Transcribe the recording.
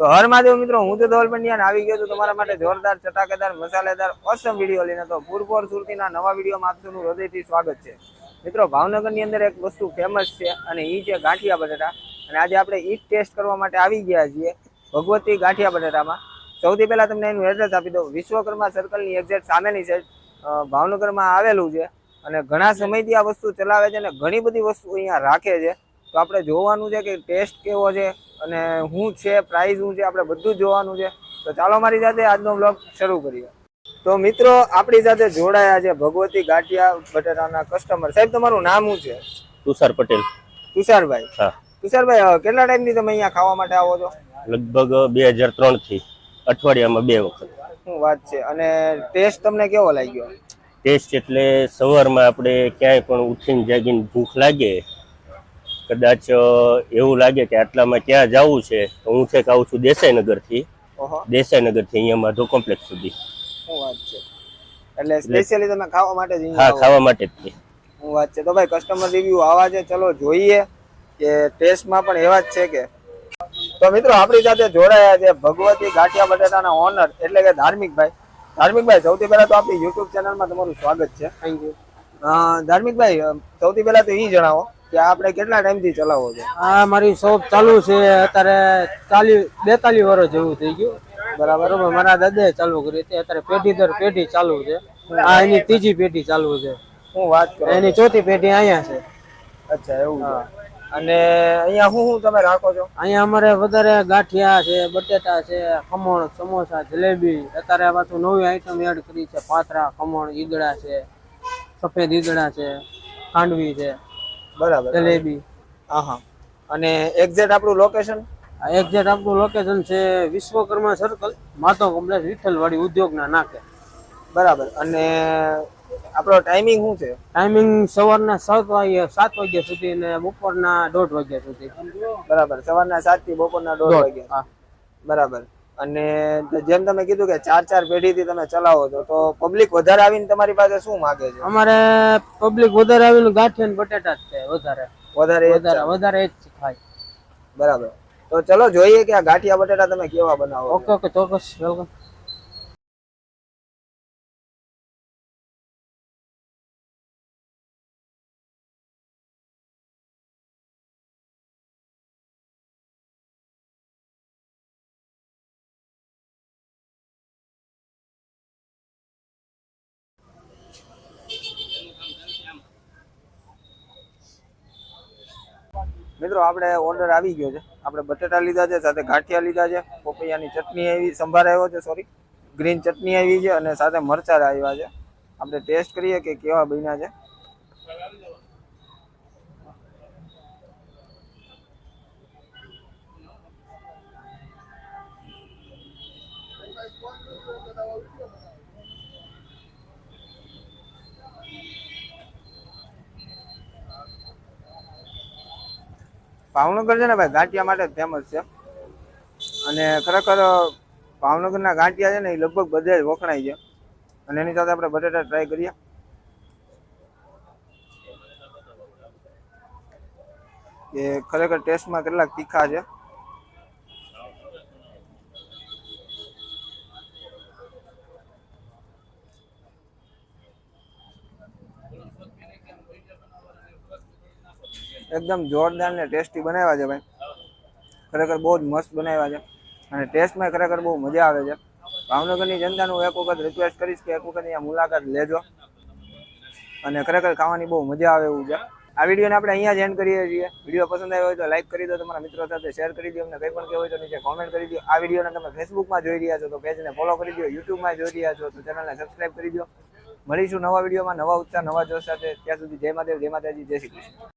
તો હર મહાદેવ મિત્રો, હું તો ધવલ પંડ્યા આવી ગયો છું. તમારા માટે જોરદાર, ચટાકેદાર, મસાલેદાર ઓસમ વીડિયો લઈને તો પૂરપોર સુરતીના નવા વિડીયોમાં આપ સૌનું હૃદયથી સ્વાગત છે. મિત્રો, ભાવનગરની અંદર એક વસ્તુ ફેમસ છે અને એ છે ગાંઠિયા બટાટા. અને આજે આપણે એ ટેસ્ટ કરવા માટે આવી ગયા છીએ ભગવતી ગાંઠિયા બટાટામાં. સૌથી પહેલાં તમને એનું એડ્રેસ આપી દઉં. વિશ્વકર્મા સર્કલની એક્ઝેક્ટ સામેની સાઈડ ભાવનગરમાં આવેલું છે. અને ઘણા સમયથી આ વસ્તુ ચલાવે છે અને ઘણી બધી વસ્તુ અહીંયા રાખે છે. તો આપણે જોવાનું છે કે ટેસ્ટ કેવો છે અને શું છે પ્રાઇસ હું છે આપણે બધું જોવાનું છે. તો ચાલો મારી સાથે આજનો બ્લોગ શરૂ કરીએ. તો મિત્રો આપણી સાથે જોડાયા છે ભગવતી ગાંઠિયા બટાટાના કસ્ટમર સાહેબ તમારું નામ શું છે? તુષાર પટેલ. તુષારભાઈ. હા. તુષારભાઈ કેટલા ટાઈમથી તમે અહીંયા ખાવા માટે આવો છો? લગભગ બે હજાર ત્રણથી અઠવાડિયામાં બે વખત. શું વાત છે? અને ટેસ્ટ તમને કેવો લાગ્યો? ટેસ્ટ એટલે સવારમાં આપણે ક્યાંય પણ ઉઠીને જાગીને ભૂખ લાગે કદાચ એવું લાગે કે આટલામાં ક્યાં જવું છે તો હું છેક આવું છું દેસાઈનગરથી. ઓહો. દેસાઈનગરથી અહીંયા માધો કોમ્પ્લેક્સ સુધી. શું વાત છે? એટલે સ્પેશિયલી તમે ખાવા માટે જ હા ખાવા માટે જ હું વાત છે? તો ભાઈ કસ્ટમર રિવ્યુ આવા છે ચલો જોઈએ કે ટેસ્ટમાં પણ એવા જ છે કે. તો મિત્રો આપણી સાથે જોડાયા છે ભગવતી ગાંઠિયા બટેટાના ઓનર એટલે કે ધાર્મિકભાઈ ધાર્મિકભાઈ સૌથી પહેલા તો આપણી યુટ્યુબ ચેનલમાં તમારું સ્વાગત છે. થેન્ક યુ ધાર્મિકભાઈ સૌથી પહેલા તો એ જણાવો. કે આપણે કેટલા ટાઈમથી ચલાવો છો? આ મારી શોપ ચાલુ છે અત્યારે ચાલી બેતાલીસ વર્ષ જેવું થઈ ગયું. બરાબર. મારા દાદાએ ચાલુ કરી હતી અત્યારે પેઢી દર પેઢી ચાલુ છે. આ એની ત્રીજી પેઢી ચાલુ છે. હું વાત કરું. એની ચોથી પેઢી અહીંયા છે. અચ્છા એવું અને અહીંયા શું શું તમે રાખો છો? અહીંયા અમારે વધારે ગાંઠિયા છે બટેટા છે ખમણ સમોસા જલેબી અત્યારે પાછું નવી આઈટમ એડ કરી છે પાથરા ખમણ ઈદડા છે સફેદ ઈદડા છે ખાંડવી છે. બરાબર જલેબી હા હા અને એક્ઝેક્ટ આપણું લોકેશન એક્ઝેક્ટ આપણું લોકેશન છે વિશ્વકર્મા સર્કલ માતો કોમ્પ્લેક્સ વિઠ્ઠલવાડી ઉદ્યોગના નાકે. બરાબર. અને આપણો ટાઈમિંગ શું છે? ટાઈમિંગ સવારના સાત વાગ્યા સાત વાગ્યા સુધી ને બપોરના દોઢ વાગ્યા સુધી. બરાબર. સવારના સાતથી બપોરના દોઢ વાગ્યા. હા. બરાબર. અને જેમ તમે કીધું કે ચાર ચાર પેઢીથી તમે ચલાવો છો તો પબ્લિક વધારે આવીને તમારી પાસે શું માગે છે? અમારે પબ્લિક વધારે આવીને ગાંઠિયા ને બટેટા જ છે વધારે. વધારે વધારે વધારે જ ખાય. બરાબર. તો ચલો જોઈએ કે આ ગાંઠિયા બટેટા તમે કેવા બનાવો ઓકે ઓકે ચોક્કસ વેલકમ. મિત્રો, આપણે ઓર્ડર આવી ગયો છે. આપણે બટેટા લીધા છે, સાથે ગાંઠિયા લીધા છે, પોપૈયાની ચટણી આવી સંભાર આવ્યો છે સોરી ગ્રીન ચટણી આવી છે અને સાથે મરચાં આવ્યા છે. આપણે ટેસ્ટ કરીએ કે કેવા બન્યા છે. ભાવનગર છે ને ભાઈ, ગાંઠિયા માટે ફેમસ છે. અને ખરેખર ભાવનગરના ગાંઠિયા છે ને એ લગભગ બધે જ વખણાય છે. અને એની સાથે આપણે બટેટા ટ્રાય કરીએ. કે ખરેખર ટેસ્ટમાં કેટલાક તીખા છે. એકદમ જોરદાર ને ટેસ્ટી બનાવ્યા છે ભાઈ. ખરેખર બહુ જ મસ્ત બનાવ્યા છે. અને ટેસ્ટમાં ખરેખર બહુ મજા આવે છે. ભાવનગરની જનતાનું એક વખત રિક્વેસ્ટ કરીશ કે એક વખત અહીંયા મુલાકાત લેજો. અને ખરેખર ખાવાની બહુ મજા આવે એવું છે. આ વિડીયોને આપણે અહીંયા જ એન્ડ કરીએ છીએ. વીડિયો પસંદ આવ્યો હોય તો લાઈક કરી દો, તમારા મિત્રો સાથે શેર કરી દો અમને કંઈ પણ કહેવું હોય તો નીચે કોમેન્ટ કરી દો. આ વિડીયોને તમે ફેસબુકમાં જોઈ રહ્યા છો તો પેજને ફોલો કરી દો યુટ્યુબમાં જોઈ રહ્યા છો તો ચેનલને સબસ્ક્રાઈબ કરી દો. મળીશું નવા વિડીયોમાં નવા ઉત્સાહ, નવા જોશ સાથે. ત્યાં સુધી જય માતાજી જય માતાજી, જય શ્રી કૃષ્ણ.